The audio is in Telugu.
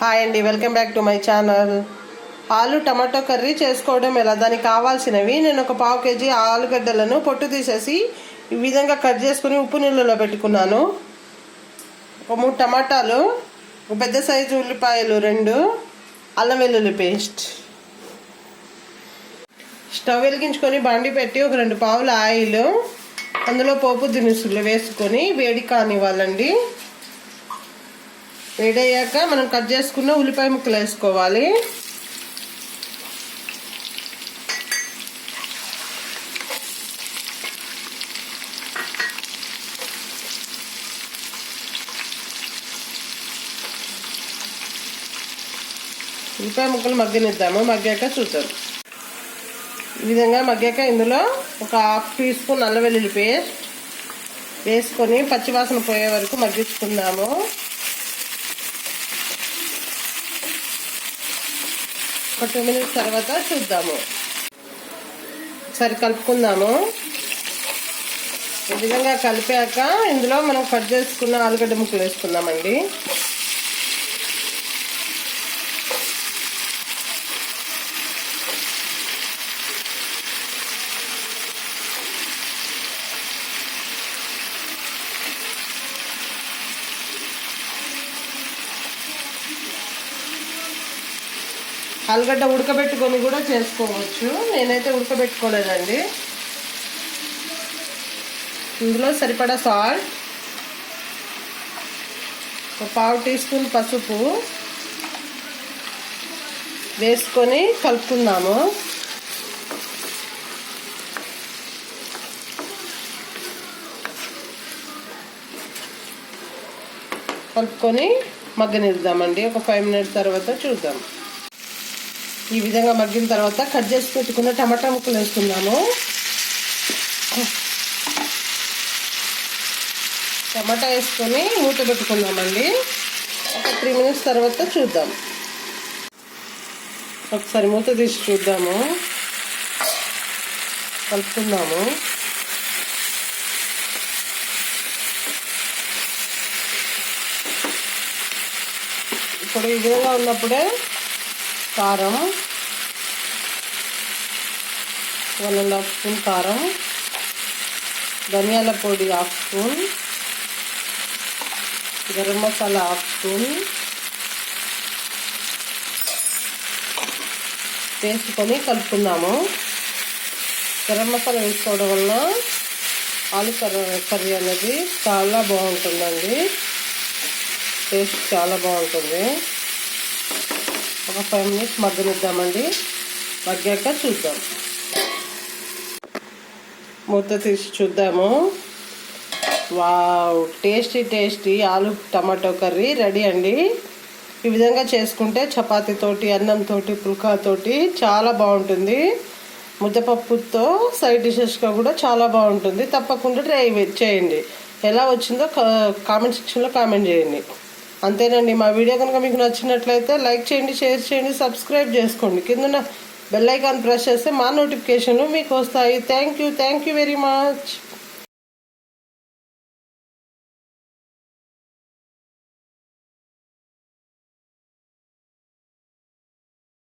హాయ్ అండి welcome back to my channel. ఆలు టమాటో కర్రీ చేసుకోవడం ఎలా? దానికి కావాల్సినవి నేను ఒక పావు కేజీ ఆలుగడ్డలను పొట్టు తీసేసి ఈ విధంగా కట్ చేసుకుని ఉప్పు నీళ్ళలో పెట్టుకున్నాను. ఒక మూడు టమాటాలు ఒక పెద్ద సైజు ఉల్లిపాయలు రెండు అల్లం వెల్లుల్లి పేస్ట్. స్టవ్ వెలిగించుకొని బండి పెట్టి ఒక రెండు పావుల ఆయిల్ అందులో పోపు దినుసులు వేసుకొని వేడి కానివ్వాలండి. వేడయ్యాక మనం కట్ చేసుకున్న ఉల్లిపాయ ముక్కలు వేసుకోవాలి. ఉల్లిపాయ ముక్కలు మగ్గనిద్దాము మగ్గాక చూద్దాం. ఈ విధంగా మగ్గాక ఇందులో ఒక హాఫ్ టీ స్పూన్ అల్లం వెల్లుల్లి పేస్ట్ వేసుకొని పచ్చివాసన పోయే వరకు మగ్గించుకుందాము. ఒక టూ మినిట్స్ తర్వాత చూద్దాము. సరి కలుపుకుందాము. ఈ విధంగా కలిపాక ఇందులో మనం కట్ చేసుకున్న ఆలుగడ్డ ముక్కలు వేసుకుందామండి. ఆలుగడ్డ ఉడకబెట్టుకొని కూడా చేసుకోవచ్చు. నేనైతే ఉడకబెట్టుకోలేదండి. ఇందులో సరిపడా సాల్ట్ ఒక పావు టీ స్పూన్ పసుపు వేసుకొని కలుపుకుందాము. కలుపుకొని మగ్గనిద్దామండి. ఒక ఫైవ్ మినిట్స్ తర్వాత చూద్దాం. ఈ విధంగా మగ్గిన తర్వాత కట్ చేసి పెట్టుకున్న టమాటా ముక్కలు వేసుకుందాము. టమాటా వేసుకొని మూత పెట్టుకుందామండి. ఒక త్రీ మినిట్స్ తర్వాత చూద్దాం. ఒకసారి మూత తీసి చూద్దాము. కలుపుకుందాము. ఇప్పుడు ఈ విధంగా ఉన్నప్పుడే కారం వన్ అండ్ హాఫ్ స్పూన్ కారం ధనియాల పొడి half spoon garam masala half spoon వేసుకొని కలుపుకుందాము. గరం మసాలా వేసుకోవడం వల్ల ఆలు కర్రీ అనేది చాలా బాగుంటుందండి. టేస్ట్ చాలా బాగుంటుంది. ఒక ఫైవ్ మినిట్స్ మగ్గనిద్దామండి. మగ్గాక చూద్దాం. మూత తీసి చూద్దాము. వావ్ టేస్టీ టేస్టీ ఆలు టమాటో కర్రీ రెడీ అండి. ఈ విధంగా చేసుకుంటే చపాతీతోటి అన్నంతోటి పుల్కాతోటి చాలా బాగుంటుంది. ముద్దపప్పుతో సైడ్ డిషెస్గా కూడా చాలా బాగుంటుంది. తప్పకుండా ట్రై చేయండి. ఎలా వచ్చిందో కామెంట్ సెక్షన్లో కామెంట్ చేయండి. అంతేనండి మా వీడియో కనుక మీకు నచ్చినట్లయితే లైక్ చేయండి షేర్ చేయండి సబ్స్క్రైబ్ చేసుకోండి. కింద బెల్ ఐకాన్ ప్రెస్ చేస్తే మా నోటిఫికేషన్లు మీకు వస్తాయి. Thank you thank you very much.